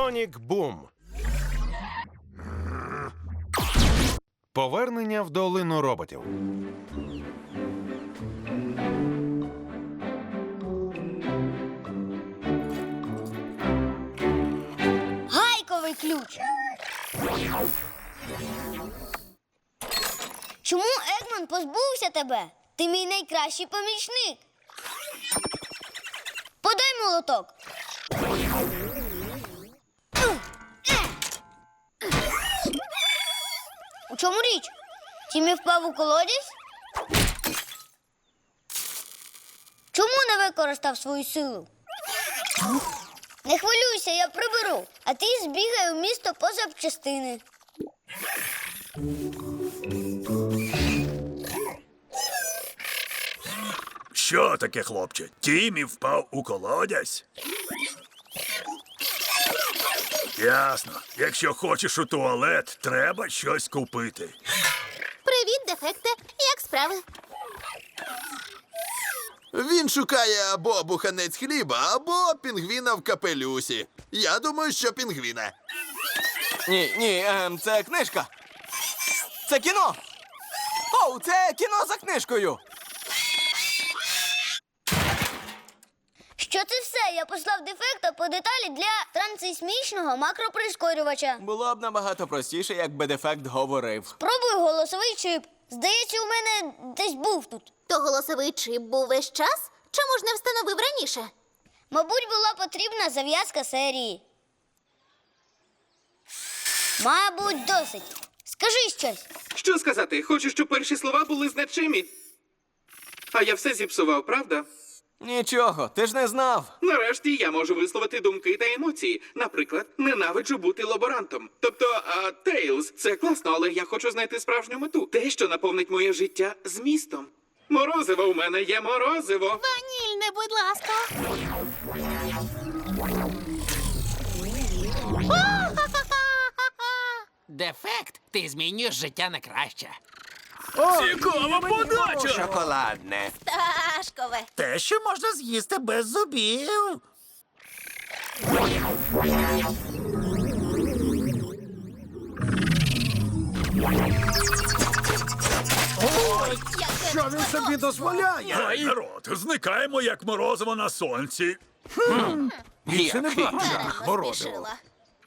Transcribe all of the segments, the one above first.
Сонік Бум. Повернення в долину роботів. Гайковий ключ. Чому Егман позбувся тебе? Ти мій найкращий помічник. Подай молоток. Чому річ? Тімі впав у колодязь? Чому не використав свою силу? Не хвилюйся, я приберу, а ти збігай у місто по запчастини. Що таке, хлопче? Тімі впав у колодязь? Ясно. Якщо хочеш у туалет, треба щось купити. Привіт, дефекте. Як справи? Він шукає або буханець хліба, або пінгвіна в капелюсі. Я думаю, що пінгвіна. Ні, ні, ем, це книжка. Це кіно. Оу, це кіно за книжкою. Що це все? Я послав дефекта по деталі для трансейсмічного макроприскорювача. Було б набагато простіше, якби дефект говорив. Пробую голосовий чип. Здається, у мене десь був тут. То голосовий чип був весь час? Чому ж не встановив раніше? Мабуть, була потрібна зав'язка серії. Мабуть, досить. Скажи щось. Що сказати? Хочу, щоб перші слова були значимі. А я все зіпсував, правда? Нічого, ти ж не знав. Нарешті я можу висловити думки та емоції. Наприклад, ненавиджу бути лаборантом. Тобто, а, Тейлз, це класно, але я хочу знайти справжню мету. Те, що наповнить моє життя змістом. Морозиво у мене є морозиво. Ванільне, будь ласка. Дефект, ти змінюєш життя на краще. Цікава подача! Шоколадне. Пташкове. Те, що можна з'їсти без зубів. Ой, Що він собі дозволяє? Гай, народ, зникаємо, як морозиво на сонці. Більше не Розпішила.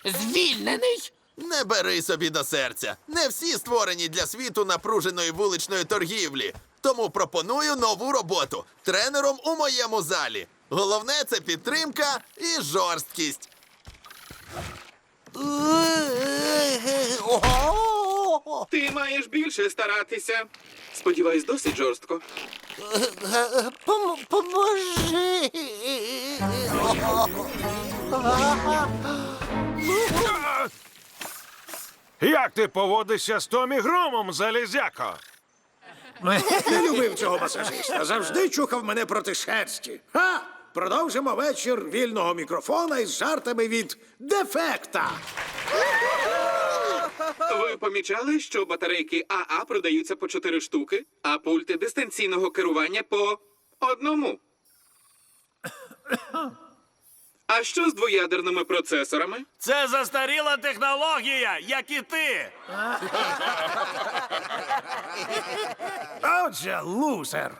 Звільнений? Не бери собі до серця. Не всі створені для світу напруженої вуличної торгівлі. Тому пропоную нову роботу тренером у моєму залі. Головне це підтримка і жорсткість. Ти маєш більше старатися. Сподіваюсь, досить жорстко. Поможи. Як ти поводишся з Томі Громом, залізяко? Не любив цього масажиста. Завжди чухав мене проти шерсті. Ха! Продовжимо вечір вільного мікрофона із жартами від дефекта. Ви помічали, що батарейки АА продаються по 4 штуки, а пульти дистанційного керування по одному. А що з двоядерними процесорами? Це застаріла технологія, як і ти. Отже, лузер.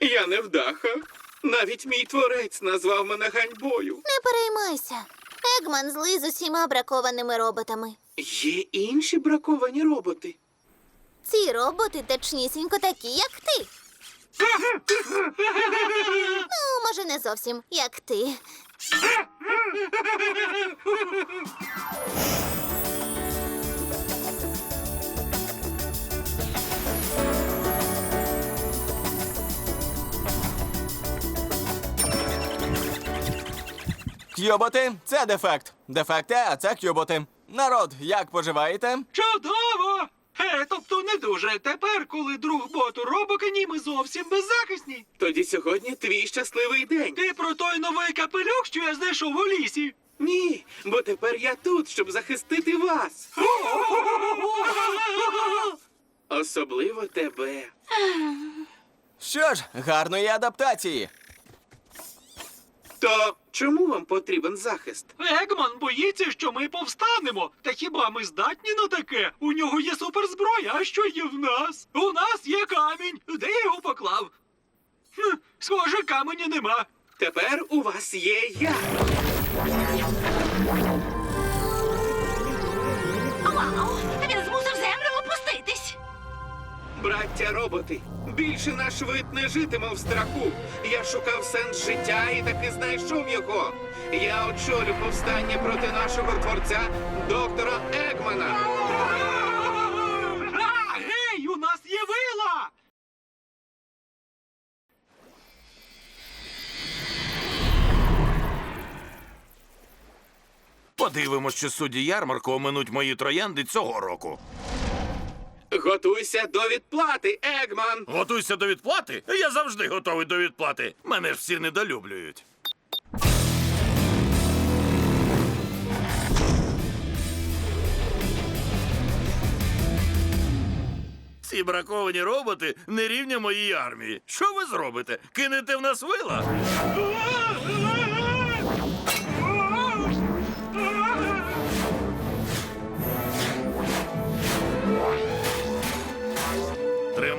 Я не вдаха. Навіть мій творець назвав мене ганьбою. Не переймайся. Егман злий з усіма бракованими роботами. Є інші браковані роботи. Ці роботи точнісінько такі, як ти. Ну, може, не зовсім як ти. К'юботи, це дефект. Дефекти, а це к'юботи. Народ, як поживаєте? Чудово! Е, тобто не дуже. Тепер, коли друг боту робокані, ми зовсім беззахисні. Тоді сьогодні твій щасливий день. Ти про той новий капелюх, що я знайшов у лісі. Ні, бо тепер я тут, щоб захистити вас. Особливо тебе. Що ж, гарної адаптації. То чому вам потрібен захист? Егман боїться, що ми повстанемо. Та хіба ми здатні на таке? У нього є суперзброя, а що є в нас? У нас є камінь. Де я його поклав? Хм, схоже, каменя нема. Тепер у вас є я. Вау! Браття роботи, більше наш вид не житиме в страху. Я шукав сенс життя і таки знайшов його. Я очолю повстання проти нашого творця, доктора Егмана. А, гей, у нас є вила! Подивимось, чи судді ярмарку оминуть мої троянди цього року. Готуйся до відплати, Егман. Готуйся до відплати? Я завжди готовий до відплати. Мене ж всі недолюблюють. Ці браковані роботи не рівня моїй армії. Що ви зробите? Кинете в нас вила?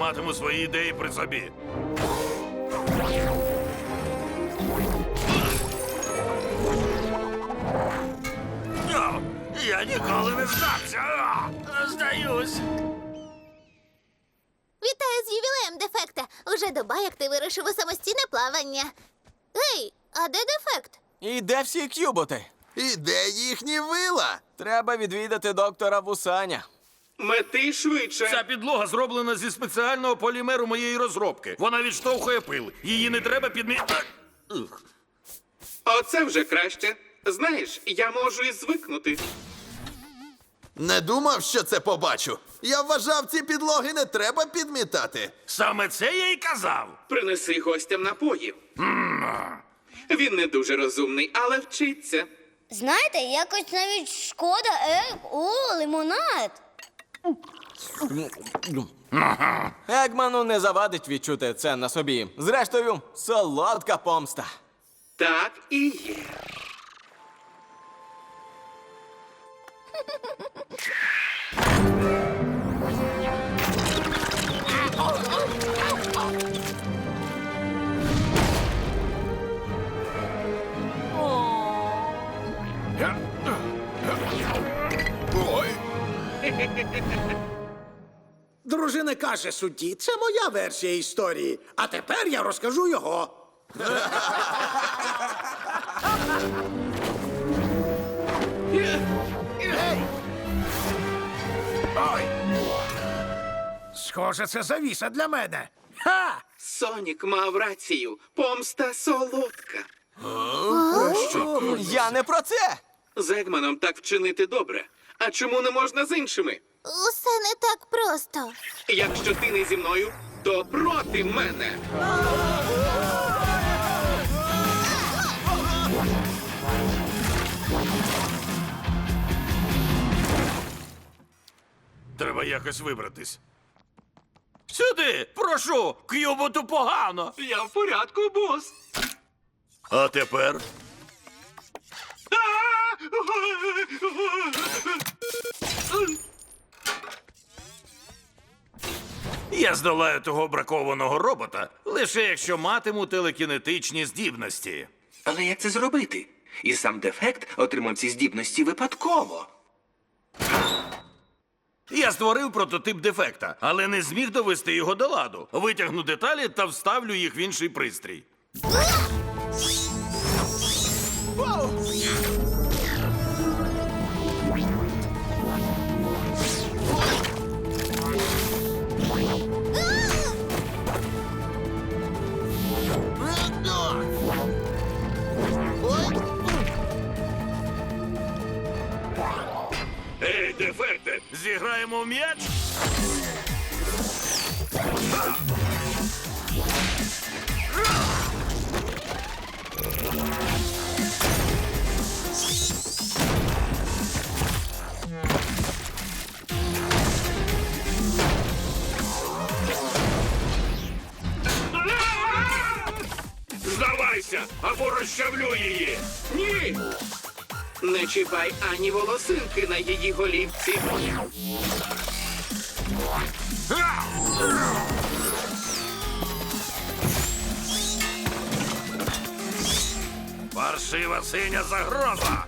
Триматиму свої ідеї при собі. О, я ніколи не здався. Здаюсь. Вітаю з ювілеєм, дефекта. Уже доба, як ти вирішив у самостійне плавання. Гей, а де дефект? І де всі кюботи? І де їхні вила? Треба відвідати доктора Вусаня. Мети швидше. Ця підлога зроблена зі спеціального полімеру моєї розробки. Вона відштовхує пил. Її не треба підмі... Ух. Оце вже краще. Знаєш, я можу і звикнути. Не думав, що це побачу. Я вважав, ці підлоги не треба підмітати. Саме це я й казав. Принеси гостям напоїв. Він не дуже розумний, але вчиться. Знаєте, якось навіть шкода, е, о, лимонад. Егману не завадить відчути це на собі. Зрештою, солодка помста. Так і є. Дружина каже судді, це моя версія історії. А тепер я розкажу його. Ой. Схоже, це завіса для мене. Ха! Сонік мав рацію. Помста солодка. Я не про це. З Егманом так вчинити добре. А чому не можна з іншими? Усе не так просто. Якщо ти не зі мною, то проти мене. Треба якось вибратись. Сюди! Прошу! К'юботу погано! Я в порядку, бос. А тепер я здолаю того бракованого робота, лише якщо матиму телекінетичні здібності. Але як це зробити? І сам дефект отримав ці здібності випадково. Я створив прототип дефекта, але не зміг довести його до ладу. Витягну деталі та вставлю їх в інший пристрій. м'яч? Здавайся, або розчавлю її! Ні! Не чіпай ані волосинки на її голівці. Паршива синя загроза.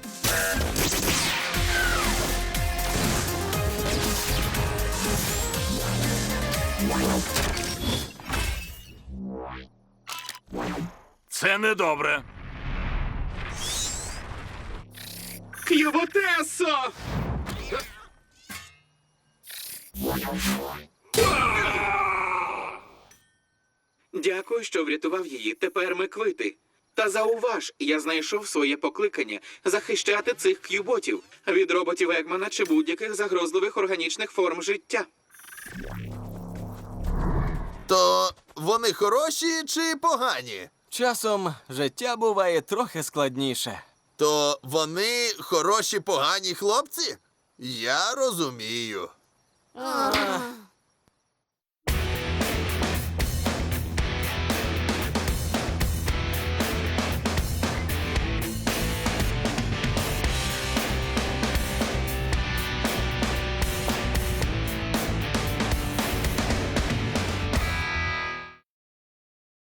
Це недобре. К'юботесо! Дякую, що врятував її. Тепер ми квити. Та зауваж, я знайшов своє покликання захищати цих к'юботів від роботів Егмана чи будь-яких загрозливих органічних форм життя. То вони хороші чи погані? Часом життя буває трохи складніше. То вони хороші погані хлопці? Я розумію.